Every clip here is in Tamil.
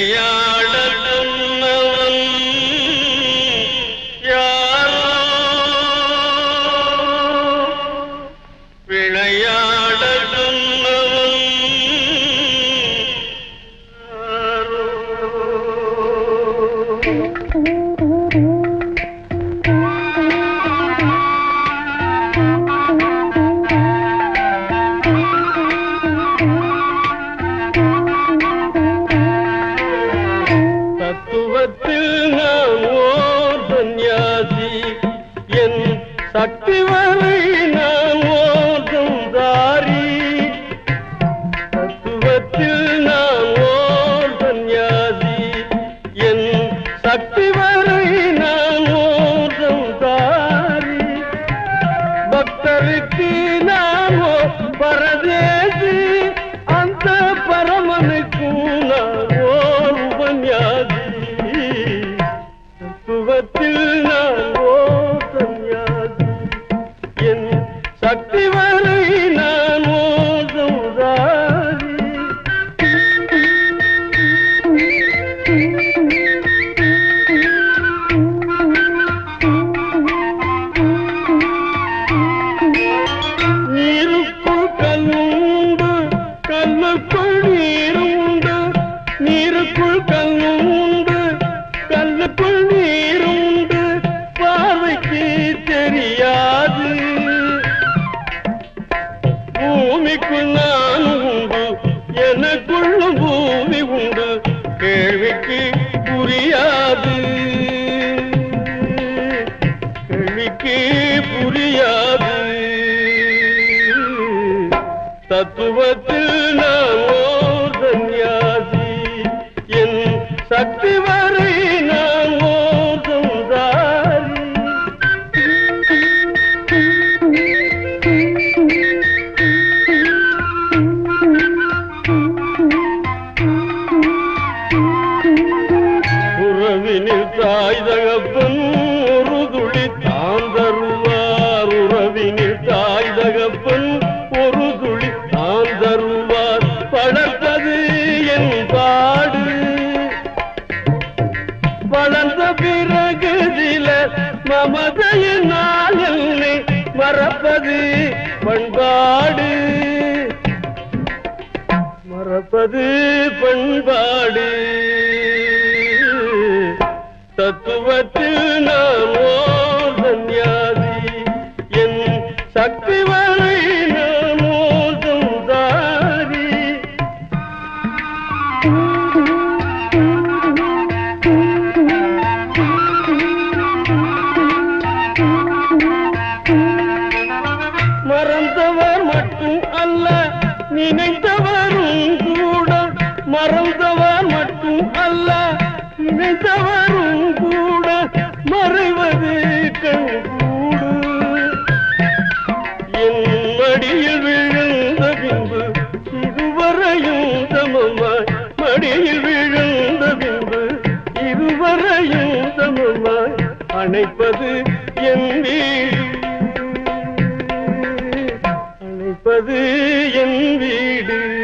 അടയാളക്കുന്നവൻ യാറോ? വിളയാടക്കുന്നവൻ യാറോ? சக்தி வரை நான் ஓதும் தாரி. தத்துவத்தில் நான் ஓர் யாதி என் சக்தி வரை நான் ஓதும் தாரி. பக்தருக்கு சக்தி கொள்ளும் பூமி உண்டு. கேள்விக்கு புரியாது. கேள்விக்கு புரியாது. தத்துவத்தில் நான் ஓர் சன்னியாசி என் சக்தி வரை உறவினில் தாய் தகப்பன் ஒரு துளி தாம் தருவார் உறவினில் தாய் தகப்பன் ஒரு துளி தாம் தருவார் பழத்தது என் பாடு. வளர்ந்த பிறகு சில மமதையினால் என்னை மறப்பது பண்பாடு. மறப்பது பண்பாடு. தத்துவத்தில் நான் ஓர் சந்நியாசி. என் சக்தி வரை நாமோதாரி மறந்தவர் மட்டும் அல்ல நினைத்தவரும் கூட. மறந்தவர் மட்டும் அல்ல நினைத்தவர் கண்கூடு என் மடியில் விழுந்த பின்பு இதுவரையும் சமமாய் மடியில் விழுந்த பின்பு இதுவரையும் சமமாய் அணைப்பது என் வீடு. அணைப்பது என் வீடு.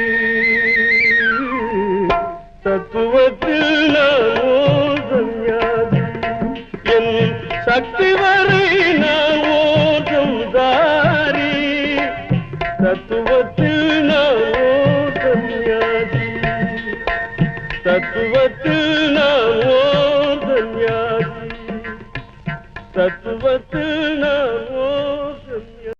தத்துவத்தில் நான் ஓர் சந்நியாசி தத்துவத்தில்